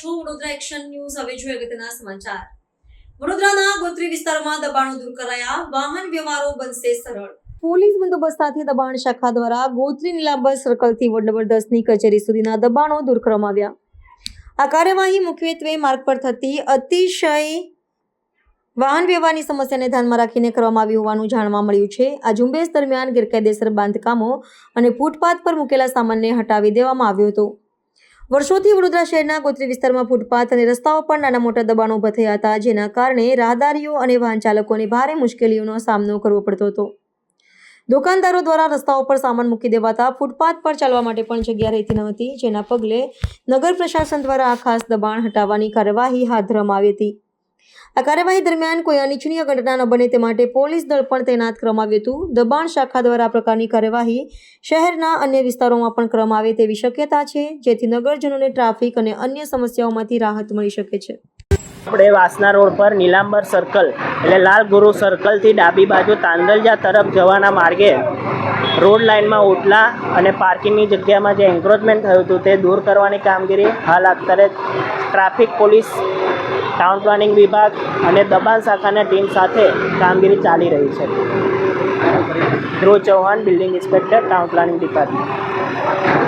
છો Vadodara action news હવે જોઈએ અગત્યના સમાચાર. વડોદરાના ગોત્રી વિસ્તારમાં દબાણો દૂર કરાયા. વાહન વ્યવહારો બનશે સરળ. પોલીસ બંદોબસ્ત સાથે દબાણ શાખા દ્વારા ગોત્રી નીલાંબર સર્કલથી વોર્ડ નંબર દસની કચેરી સુધીના દબાણો દૂર કરવામાં આવ્યા. આ કાર્યવાહી મુખ્યત્વે માર્ગ પર થતી અતિશય વાહન વ્યવહારની સમસ્યાને ધ્યાનમાં રાખીને કરવામાં આવી હોવાનું જાણવા મળ્યું છે. આ ઝુંબેશ દરમિયાન ગેરકાયદેસર બાંધકામો અને ફૂટપાથ પર મૂકેલા સામાનને હટાવી દેવામાં આવ્યો હતો. વર્ષોથી વડોદરા શહેરના ગોત્રી વિસ્તારમાં ફૂટપાથ અને રસ્તાઓ પર નાના મોટા દબાણો ઊભા થયા હતા, જેના કારણે રાહદારીઓ અને વાહન ચાલકોને ભારે મુશ્કેલીઓનો સામનો કરવો પડતો હતો. દુકાનદારો દ્વારા રસ્તાઓ પર સામાન મૂકી દેવાતા ફૂટપાથ પર ચાલવા માટે પણ જગ્યા રહેતી ન હતી, જેના પગલે નગર પ્રશાસન દ્વારા આ ખાસ દબાણ હટાવવાની કાર્યવાહી હાથ ધરવામાં આવી હતી. આ કાર્યવાહી દરમિયાન કોઈ અનિચ્છનીય ઘટના ન બને તે માટે પોલીસ દળ પણ તૈનાત કરવામાં હતું. દબાણ શાખા દ્વારા આ પ્રકારની કાર્યવાહી શહેરના અન્ય વિસ્તારોમાં પણ કરવામાં આવે તેવી શક્યતા છે, જેથી નગરજનોને ટ્રાફિક અને અન્ય સમસ્યાઓમાંથી રાહત મળી શકે છે. આપણે વાસના રોડ પર નીલાંબર સર્કલ એટલે લાલ ગુરુ સર્કલથી ડાબી બાજુ તાંદલજા તરફ જવાના માર્ગે રોડ લાઇનમાં ઓટલા અને પાર્કિંગની જગ્યામાં જે એન્ક્રોચમેન્ટ થયું હતું તે દૂર કરવાની કામગીરી હાલ અત્યારે ટ્રાફિક પોલીસ ટાઉન પ્લાનિંગ વિભાગ અને દબાણ શાખાના ટીમ સાથે કામગીરી ચાલી રહી છે. Dhruv Chauhan, building inspector, town planning department.